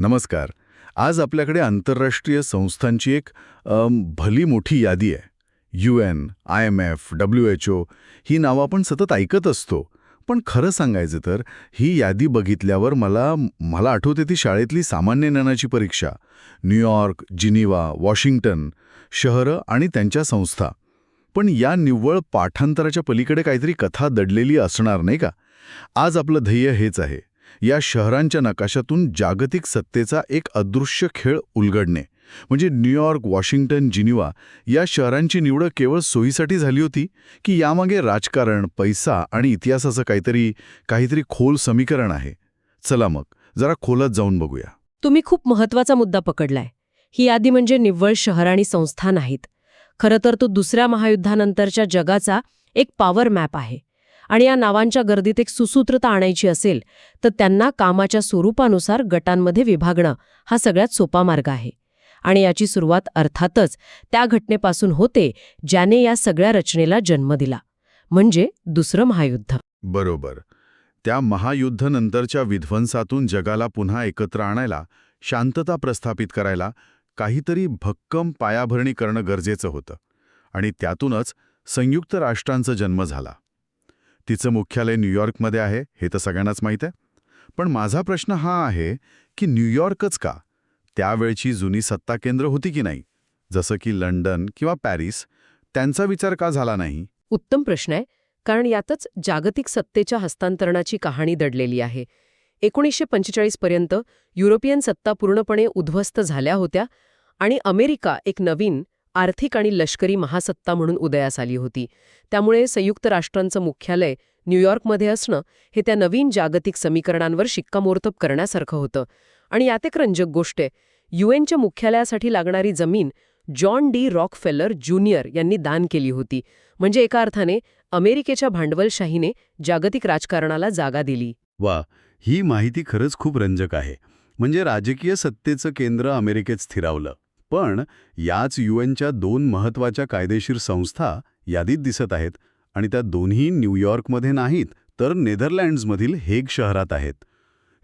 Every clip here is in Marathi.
नमस्कार. आज आपल्याकडे आंतरराष्ट्रीय संस्थांची एक भली मोठी यादी आहे. U N I M F W H O ही नावं आपण सतत ऐकत असतो. पण खरं सांगायचं तर ही यादी बघितल्यावर मला मला आठवते ती शाळेतली सामान्य ज्ञानाची परीक्षा. न्यूयॉर्क जिनिवा वॉशिंग्टन शहरं आणि त्यांच्या संस्था. पण या निव्वळ पाठांतराच्या पलीकडे काहीतरी कथा दडलेली असणार नाही का? आज आपलं ध्येय हेच आहे. या शहरांच्या नकाशातून जागतिक सत्तेचा एक अदृश्य खेळ उलगडणे. म्हणजे न्यूयॉर्क वॉशिंग्टन जिनिवा या शहरांची निवड केवळ सोयीसाठी झाली होती की यामागे राजकारण पैसा आणि इतिहासाचं काहीतरी काहीतरी खोल समीकरण आहे. चला मग जरा खोलात जाऊन बघूया. तुम्ही खूप महत्त्वाचा मुद्दा पकडलाय. ही यादी म्हणजे निव्वळ शहर आणि संस्था नाहीत. खरं तर तो दुसऱ्या महायुद्धानंतरच्या जगाचा एक पॉवर मॅप आहे. आणि या नावांच्या गर्दीत एक सुसूत्रता आणायची असेल तर त्यांना कामाच्या स्वरूपानुसार गटांमध्ये विभागणं हा सगळ्यात सोपा मार्ग आहे. आणि याची सुरुवात अर्थातच त्या घटनेपासून होते ज्याने या सगळ्या रचनेला जन्म दिला. म्हणजे दुसरं महायुद्ध. बरोबर. त्या महायुद्धनंतरच्या विध्वंसातून जगाला पुन्हा एकत्र आणायला शांतता प्रस्थापित करायला काहीतरी भक्कम पायाभरणी करणं गरजेचं होतं. आणि त्यातूनच संयुक्त राष्ट्रांचा जन्म झाला. तिचं मुख्यालय न्यूयॉर्कमध्ये आहे हे तर सगळ्यांनाच माहीत आहे. पण माझा प्रश्न हा आहे की न्यूयॉर्कच का? त्यावेळची जुनी सत्ता केंद्र होती की नाही? जसं की लंडन किंवा पॅरिस त्यांचा विचार का झाला नाही? उत्तम प्रश्न आहे कारण यातच जागतिक सत्तेच्या हस्तांतरणाची कहाणी दडलेली आहे. एकोणीसशे पंचेचाळीस पर्यंत युरोपियन सत्ता पूर्णपणे उद्ध्वस्त झाल्या होत्या आणि अमेरिका एक नवीन आर्थिक आणि लष्करी महासत्ता म्हणून उदयास आली होती. त्यामुळे संयुक्त राष्ट्रांचं मुख्यालय न्यूयॉर्कमध्ये असणं हे त्या नवीन जागतिक समीकरणांवर शिक्कामोर्तब करण्यासारखं होतं. आणि यात एक रंजक गोष्ट आहे. युएनच्या मुख्यालयासाठी लागणारी जमीन जॉन डी रॉकफेलर ज्युनियर यांनी दान केली होती. म्हणजे एका अर्थाने अमेरिकेच्या भांडवलशाहीने जागतिक राजकारणाला जागा दिली. वा ही माहिती खरंच खूप रंजक आहे. म्हणजे राजकीय सत्तेचं केंद्र अमेरिकेत स्थिरावलं. पण याच यूएनच्या दोन महत्त्वाच्या कायदेशीर संस्था यादीत दिसत आहेत आणि त्या दोन्ही न्यूयॉर्कमध्ये नाहीत तर नेदरलँड्समधील हेग शहरात आहेत.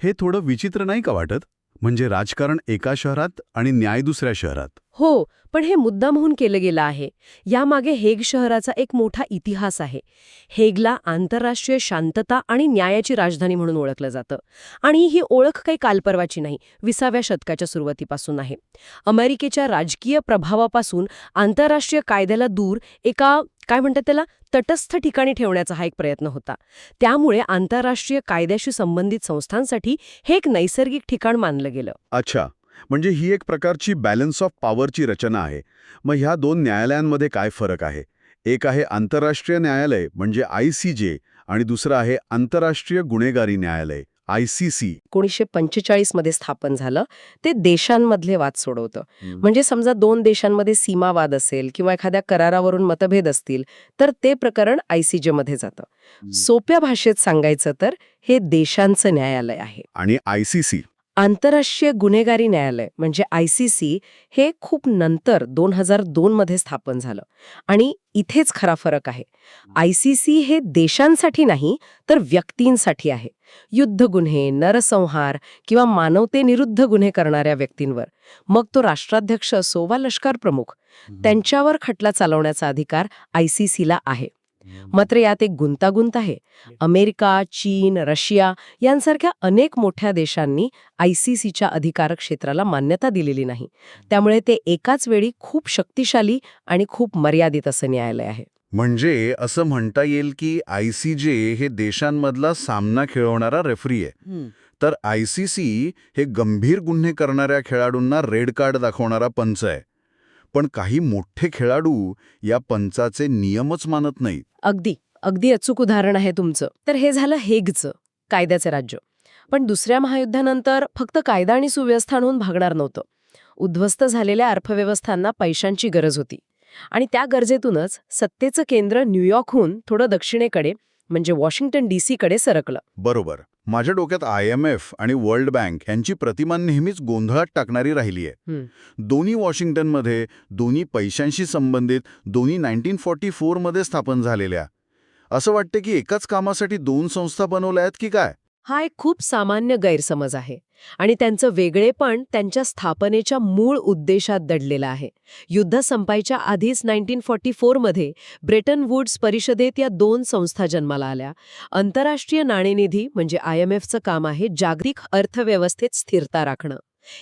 हे थोडं विचित्र नाही का वाटत? म्हणजे राजकारण एका शहरात आणि न्याय दुसऱ्या शहरात. हो पण हे मुद्दामहून केलं गेलं आहे. यामागे हेग शहराचा एक मोठा इतिहास आहे. हेगला आंतरराष्ट्रीय शांतता आणि न्यायाची राजधानी म्हणून ओळखलं जातं. आणि ही ओळख काही कालपर्वाची नाही विसाव्या शतकाच्या सुरुवातीपासून आहे. अमेरिकेच्या राजकीय प्रभावापासून आंतरराष्ट्रीय कायद्याला दूर एका काय म्हणतात त्याला? तटस्थ ठिकाणी ठेवण्याचा हा एक प्रयत्न होता. त्यामुळे आंतरराष्ट्रीय कायद्याशी संबंधित संस्थांसाठी हे एक नैसर्गिक ठिकाण मानलं गेलं. अच्छा. म्हणजे ही एक प्रकारची बॅलन्स ऑफ पॉवरची रचना आहे. मग ह्या दोन न्यायालयांमध्ये काय फरक आहे? एक आहे आंतरराष्ट्रीय न्यायालय म्हणजे आय सी जे आणि दुसरं आहे आंतरराष्ट्रीय गुन्हेगारी न्यायालय. I C C. एकोणीसशे पंचेचाळीसमध्ये स्थापन झालं. ते देशांमधले वाद सोडवतं. म्हणजे समजा दोन देशांमध्ये सीमावाद असेल किंवा एखाद्या करारावरून मतभेद असतील तर ते प्रकरण आयसीजे मध्ये जातं. सोप्या भाषेत सांगायचं तर हे देशांचं न्यायालय आहे. आणि आय सी सी. आंतरराष्ट्रीय गुन्हेगारी न्यायालय म्हणजे आय सी सी हे खूप नंतर दोन हजार दोनमध्ये स्थापन झालं. आणि इथेच खरा फरक आहे. आय सी सी हे देशांसाठी नाही तर व्यक्तींसाठी आहे. युद्ध गुन्हे नरसंहार किंवा मानवतेनिरुद्ध गुन्हे करणाऱ्या व्यक्तींवर. मग तो राष्ट्राध्यक्ष असो वा लष्कर प्रमुख. त्यांच्यावर खटला चालवण्याचा अधिकार आय सी सीला आहे. मात्र यात एक गुंतागुंत आहे. अमेरिका चीन रशिया यांसारख्या अनेक मोठ्या देशांनी आयसीसीच्या अधिकार क्षेत्राला मान्यता दिलेली नाही. त्यामुळे ते एकाच वेळी खूप शक्तिशाली आणि खूप मर्यादित असं न्यायालय आहे. म्हणजे असं म्हणता येईल की आय सी जे हे देशांमधला सामना खेळवणारा रेफरी आहे. तर आय सी सी हे गंभीर गुन्हे करणाऱ्या खेळाडूंना रेड कार्ड दाखवणारा पंच आहे. पण काही मोठे खेळाडू या पंचाचे नियमच मानत नाहीत. अगदी. अगदी अचूक उदाहरण आहे तुमचं. तर हे झालं हेगचं कायद्याचे राज्य. पण दुसऱ्या महायुद्धानंतर फक्त कायदा आणि सुव्यवस्था होऊन भागणार नव्हतं. उद्ध्वस्त झालेल्या अर्थव्यवस्थांना पैशांची गरज होती. आणि त्या गरजेतूनच सत्तेचं केंद्र न्यूयॉर्कहून थोडं दक्षिणेकडे म्हणजे वॉशिंग्टन डी कडे सरकलं. बरोबर. माझ्या डोक्यात आय एम एफ आणि वर्ल्ड बँक यांची प्रतिमा नेहमीच गोंधळात टाकणारी राहिली आहे. दोन्ही वॉशिंग्टनमध्ये दोन्ही पैशांशी संबंधित दोन्ही नाईन्टीन फॉर्टी फोरमध्ये स्थापन झालेल्या. असं वाटतं की एकाच कामासाठी दोन संस्था बनवल्या आहेत की काय? हा एक खूप सामान्य गैरसमज आहे. आणि त्यांचं वेगळेपण त्यांच्या स्थापनेच्या मूळ उद्देशात दडलेलं आहे. युद्ध संपायच्या आधीच नाईन्टीन फॉर्टी फोरमध्ये ब्रेटन वुड्स परिषदेत या दोन संस्था जन्माला आल्या. आंतरराष्ट्रीय नाणेनिधी म्हणजे आय एम एफचं काम आहे जागतिक अर्थव्यवस्थेत स्थिरता राखणं.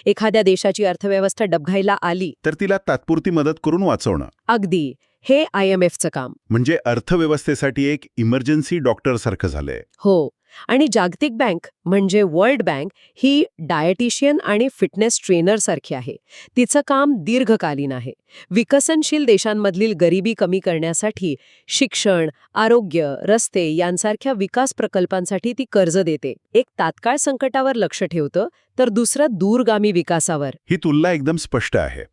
एखाद्या देशाची अर्थव्यवस्था डबघाईला आली तर तिला तात्पुरती मदत करून वाचवणं. अगदी. हे आय एम एफचं काम. म्हणजे अर्थव्यवस्थेसाठी एक इमर्जन्सी डॉक्टर सारखं झालंय. हो. आणि जागतिक बँक म्हणजे वर्ल्ड बँक ही डायटिशियन आणि फिटनेस ट्रेनर सारखी आहे. तिचं काम दीर्घकालीन आहे. विकसनशील देशांमधील गरिबी कमी करण्यासाठी शिक्षण आरोग्य रस्ते यांसारख्या विकास प्रकल्पांसाठी ती कर्ज देते. एक तात्काळ संकटावर लक्ष ठेवतं तर दुसरं दूरगामी विकासावर. ही तुलना एकदम स्पष्ट आहे.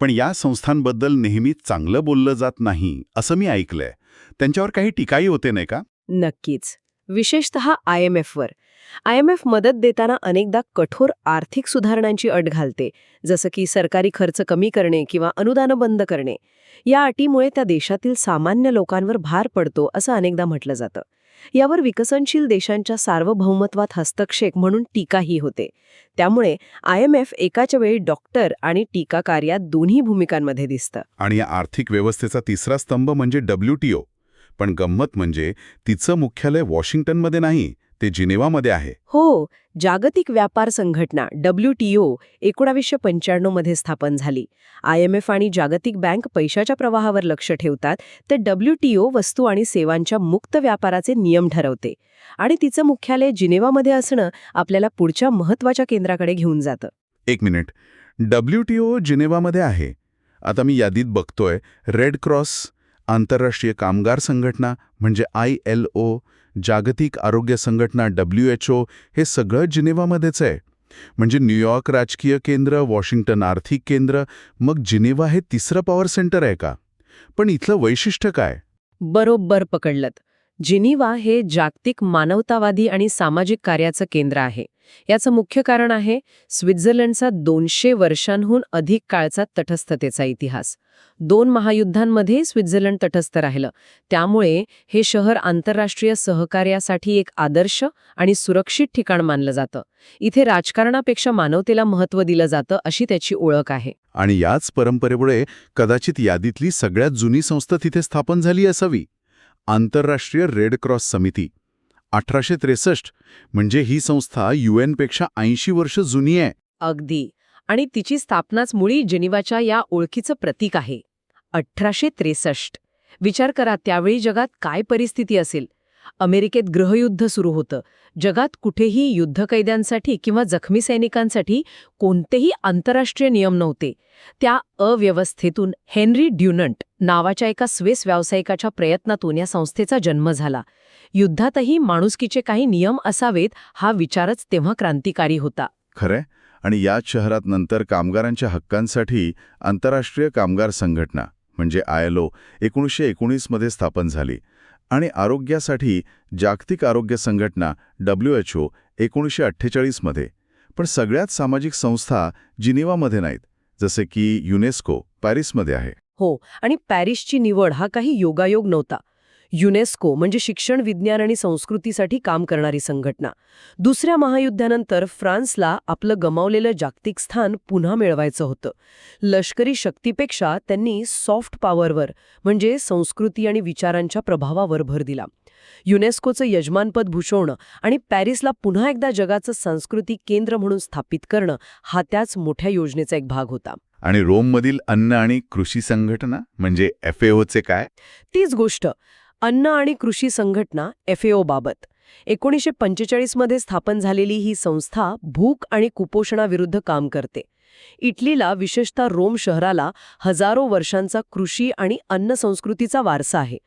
पण या संस्थांबद्दल नेहमीच चांगलं बोललं जात नाही असं मी ऐकलंय. त्यांच्यावर काही टीकाही होते नाही का? नक्कीच. विशेषत आय एम एफवर. आय एम एफ मदत देताना अनेकदा कठोर आर्थिक सुधारणांची अट घालते जसं की सरकारी खर्च कमी करणे किंवा अनुदानं बंद करणे. या अटीमुळे त्या देशातील सामान्य लोकांवर भार पडतो असं अनेकदा म्हटलं जातं. यावर विकसनशील देशांच्या सार्वभौमत्वात हस्तक्षेप म्हणून टीकाही होते. त्यामुळे आय एम एफ एकाच्या वेळी डॉक्टर आणि टीकाकार या दोन्ही भूमिकांमध्ये दिसतं. आणि या आर्थिक व्यवस्थेचा तिसरा स्तंभ म्हणजे डब्ल्यूटीओ पण गंमत म्हणजे तिचं मुख्यालय वॉशिंग्टनमध्ये नाही ते जिनेवामध्ये आहे. हो जागतिक व्यापार संघटना डब्ल्यू टी ओ एकोणावीसशे पंच्याण्णवमध्ये स्थापन झाली. आय एम एफ आणि जागतिक बँक पैशाच्या प्रवाहावर लक्ष ठेवतात तर डब्ल्यू टी ओ वस्तू आणि सेवांच्या मुक्त व्यापाराचे नियम ठरवते. आणि तिचं मुख्यालय जिनेवामध्ये असणं आपल्याला पुढच्या महत्त्वाच्या केंद्राकडे घेऊन जातं. एक मिनिट. डब्ल्यू टी ओ जिनेवामध्ये आहे. आता मी यादीत बघतोय रेड क्रॉस आंतरराष्ट्रीय कामगार संघटना म्हणजे आय एल ओ जागतिक आरोग्य संघटना डब्ल्यू एच ओ हे सगळं जिनेवामध्येच आहे. म्हणजे न्यूयॉर्क राजकीय केंद्र वॉशिंग्टन आर्थिक केंद्र मग जिनेवा हे तिसरं पॉवर सेंटर आहे का? पण इथलं वैशिष्ट्य काय? बरोबर पकडलत. जिनिवा हे जागतिक मानवतावादी आणि सामाजिक कार्याचं केंद्र आहे. याचं मुख्य कारण आहे स्वित्झर्लंडचा दोनशे वर्षांहून अधिक काळचा तटस्थतेचा इतिहास. दोन महायुद्धांमध्ये स्वित्झर्लंड तटस्थ राहिलं. त्यामुळे हे शहर आंतरराष्ट्रीय सहकार्यासाठी एक आदर्श आणि सुरक्षित ठिकाण मानलं जातं. इथे राजकारणापेक्षा मानवतेला महत्त्व दिलं जातं अशी त्याची ओळख आहे. आणि याच परंपरेमुळे कदाचित यादीतली सगळ्यात जुनी संस्था तिथे स्थापन झाली असावी. आंतरराष्ट्रीय रेड क्रॉस समिती. अठराशे त्रेसष्ट. म्हणजे ही संस्था युएनपेक्षा ऐंशी वर्ष जुनी आहे. अगदी. आणि तिची स्थापनाच मुळी जिनिवाच्या या ओळखीचं प्रतीक आहे. अठराशे त्रेसष्ट. विचार करा त्यावेळी जगात काय परिस्थिती असेल? अमेरिकेत गृहयुद्ध सुरू होतं. जगात कुठेही युद्धकैद्यांसाठी किंवा जखमी सैनिकांसाठी कोणतेही आंतरराष्ट्रीय नियम नव्हते. त्या अव्यवस्थेतून हेनरी ड्युनंट नावाच्या एका स्वेस व्यावसायिकाच्या प्रयत्नातून या संस्थेचा जन्म झाला. युद्धातही माणुसकीचे काही नियम असावेत हा विचारच तेव्हा क्रांतिकारी होता. खरे आणि याच शहरात नंतर कामगारांच्या हक्कांसाठी आंतरराष्ट्रीय कामगार संघटना म्हणजे आयलो एकोणीसशे एकोणीसमध्ये स्थापन झाली. आणि आरोग्यासाठी जागतिक आरोग्य संघटना डब्ल्यू एच ओ एकोणीसशे अठ्ठेचाळीसमध्ये पण सगळ्यात सामाजिक संस्था जिनिवामध्ये नाहीत जसे की युनेस्को पॅरिसमध्ये आहे. हो आणि पॅरिसची निवड हा काही योगायोग नव्हता. युनेस्को म्हणजे शिक्षण विज्ञान आणि संस्कृतीसाठी काम करणारी संघटना. दुसऱ्या महायुद्धानंतर फ्रान्सला आपलं गमावलेलं जागतिक स्थान पुन्हा मिळवायचं होतं. लष्करी शक्तीपेक्षा त्यांनी सॉफ्ट पॉवरवर म्हणजे संस्कृती आणि विचारांच्या प्रभावावर भर दिला. युनेस्कोचं यजमानपद भूषवणं आणि पॅरिसला पुन्हा एकदा जगाचं सांस्कृतिक केंद्र म्हणून स्थापित करणं हा त्याच मोठ्या योजनेचा एक भाग होता. आणि रोममधील अन्न आणि कृषी संघटना म्हणजे एफ चे काय? तीच गोष्ट. अन्न आणि कृषी संघटना एफएओबाबत एकोणीसशे पंचेचाळीसमध्ये स्थापन झालेली ही संस्था भूक आणि कुपोषणाविरुद्ध काम करते. इटलीला विशेषतः रोम शहराला हजारो वर्षांचा कृषी आणि अन्न संस्कृतीचा वारसा आहे.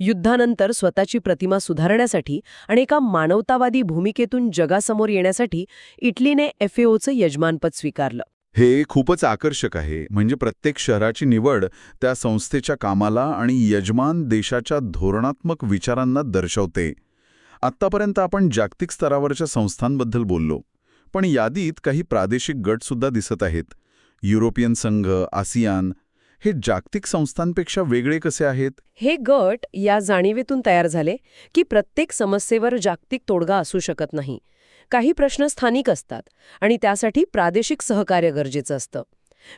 युद्धानंतर स्वतःची प्रतिमा सुधारण्यासाठी आणि एका मानवतावादी भूमिकेतून जगासमोर येण्यासाठी इटलीने एफएओचं यजमानपद स्वीकारलं. हे खूपच आकर्षक आहे. म्हणजे प्रत्येक शहराची निवड त्या संस्थेच्या कामाला आणि यजमान देशाच्या धोरणात्मक विचारांना दर्शवते. आत्तापर्यंत आपण जागतिक स्तरावरच्या संस्थांबद्दल बोललो. पण यादीत काही प्रादेशिक गटसुद्धा दिसत आहेत. युरोपियन संघ आसियान हे जागतिक संस्थांपेक्षा वेगळे कसे आहेत? हे गट या जाणीवेतून तयार झाले की प्रत्येक समस्येवर जागतिक तोडगा असू शकत नाही. काही प्रश्न स्थानिक असतात आणि त्यासाठी प्रादेशिक सहकार्य गरजेचं असतं.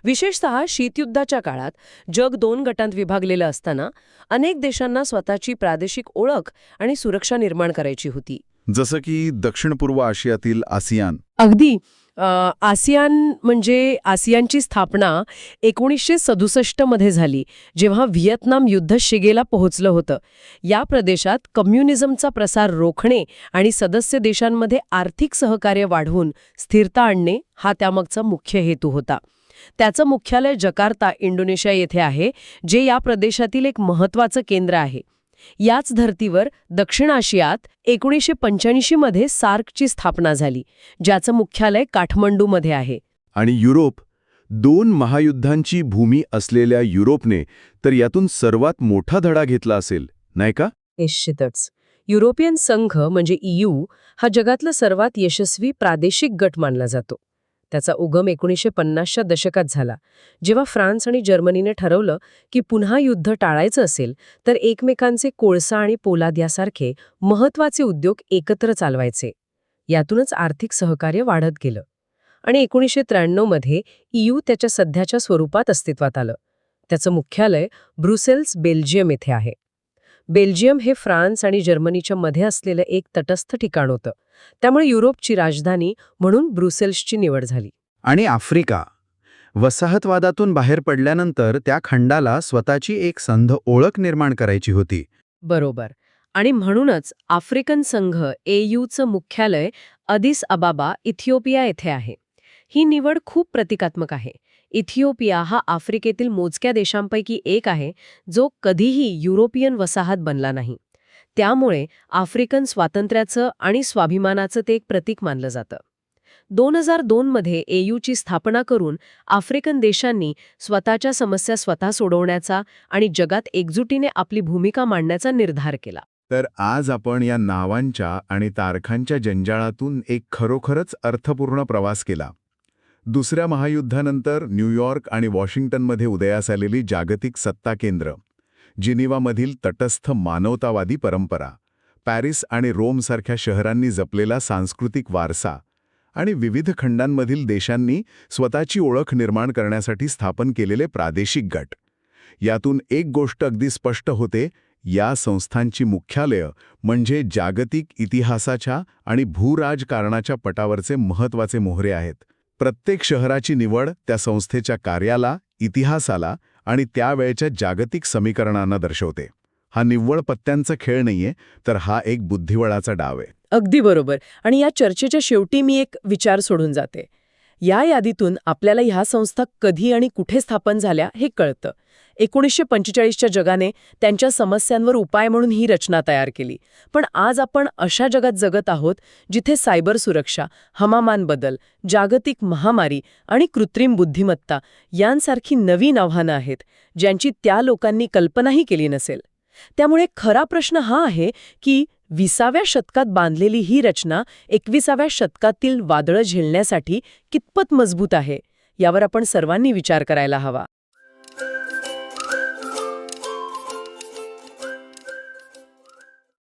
विशेषतः शीतयुद्धाच्या काळात जग दोन गटांत विभागलेलं असताना अनेक देशांना स्वतःची प्रादेशिक ओळख आणि सुरक्षा निर्माण करायची होती. जसं की दक्षिण पूर्व आशियातील आसियान. अगदी. आसियान म्हणजे आसियानची स्थापना एकोणीसशे सदुसष्टमध्ये झाली जेव्हा व्हिएतनाम युद्ध शिगेला पोहोचलं होतं. या प्रदेशात कम्युनिझमचा प्रसार रोखणे आणि सदस्य देशांमध्ये आर्थिक सहकार्य वाढवून स्थिरता आणणे हा त्यामागचा मुख्य हेतू होता. त्याचं मुख्यालय जकार्ता इंडोनेशिया येथे आहे जे या प्रदेशातील एक महत्त्वाचं केंद्र आहे. याच धर्तीवर दक्षिण आशियात एकोणीसशे पंच्याऐंशी मध्ये सार्कची स्थापना झाली ज्याचं मुख्यालय काठमंडूमध्ये आहे. आणि युरोप दोन महायुद्धांची भूमी असलेल्या युरोपने तर यातून सर्वात मोठा धडा घेतला असेल नाही का? निश्चितच. युरोपियन संघ म्हणजे ईयू हा जगातला सर्वात यशस्वी प्रादेशिक गट मानला जातो. त्याचा उगम एकोणीसशे पन्नासच्या दशकात झाला. जेव्हा फ्रान्स आणि जर्मनीने ठरवलं की पुन्हा युद्ध टाळायचं असेल तर एकमेकांचे कोळसा आणि पोलाद यासारखे महत्त्वाचे उद्योग एकत्र चालवायचे. यातूनच आर्थिक सहकार्य वाढत गेलं. आणि एकोणीसशे त्र्याण्णवमध्ये ईयू त्याच्या सध्याच्या स्वरूपात अस्तित्वात आलं. त्याचं मुख्यालय ब्रुसेल्स बेल्जियम येथे आहे. बेल्जियम हे फ्रान्स आणि जर्मनीच्या मध्ये असलेलं एक तटस्थ ठिकाण होतं. त्यामुळे युरोपची राजधानी म्हणून ब्रुसेल्सची निवड झाली. आणि आफ्रिका. वसाहतवादातून बाहेर पडल्यानंतर त्या खंडाला स्वतःची एक संध ओळख निर्माण करायची होती. बरोबर. आणि म्हणूनच आफ्रिकन संघ एयूचं मुख्यालय अदिस अबाबा इथिओपिया येथे आहे. ही निवड खूप प्रतिकात्मक आहे. इथिओपिया हा आफ्रिकेतील मोजक्या देशांपैकी एक आहे जो कधीही युरोपियन वसाहत बनला नाही. त्यामुळे आफ्रिकन स्वातंत्र्याचं आणि स्वाभिमानाचं ते एक प्रतीक मानलं जातं. दोन हजार दोनमध्ये एयूची स्थापना करून आफ्रिकन देशांनी स्वतःच्या समस्या स्वतः सोडवण्याचा आणि जगात एकजुटीने आपली भूमिका मांडण्याचा निर्धार केला. तर आज आपण या नावांच्या आणि तारखांच्या जंजाळातून एक खरोखरच अर्थपूर्ण प्रवास केला. दुसऱ्या महायुद्धानंतर न्यूयॉर्क आणि वॉशिंग्टनमध्ये उदयास आलेली जागतिक सत्ता केंद्र जिनिवामधील तटस्थ मानवतावादी परंपरा पॅरिस आणि रोमसारख्या शहरांनी जपलेला सांस्कृतिक वारसा आणि विविध खंडांमधील देशांनी स्वतःची ओळख निर्माण करण्यासाठी स्थापन केलेले प्रादेशिक गट. यातून एक गोष्ट अगदी स्पष्ट होते या संस्थांची मुख्यालय म्हणजे जागतिक इतिहासाच्या आणि भूराजकारणाच्या पटावरचे महत्त्वाचे मोहरे आहेत. प्रत्येक शहराची निवड त्या संस्थेच्या कार्याला इतिहासाला आणि त्यावेळच्या जागतिक समीकरणांना दर्शवते. हा निव्वळ पत्त्यांचा खेळ नाहीये तर हा एक बुद्धिबळाचा डाव आहे. अगदी बरोबर. आणि या चर्चेच्या शेवटी मी एक विचार सोडून जाते. या यादीतून आपल्याला ह्या संस्था कधी आणि कुठे स्थापन झाल्या हे कळतं. एकोणीसशे पंचेचाळीसच्या जगाने त्यांच्या समस्यांवर उपाय म्हणून ही रचना तयार केली. पण आज आपण अशा जगात जगत आहोत जिथे सायबर सुरक्षा हवामान बदल जागतिक महामारी आणि कृत्रिम बुद्धिमत्ता यांसारखी नवीन आव्हानं आहेत ज्यांची त्या लोकांनी कल्पनाही केली नसेल. त्यामुळे खरा प्रश्न हा आहे की विसाव्या शतकात बांधलेली ही रचना एकविसाव्या शतकातील वादळं झेलण्यासाठी कितपत मजबूत आहे यावर आपण सर्वांनी विचार करायला हवा.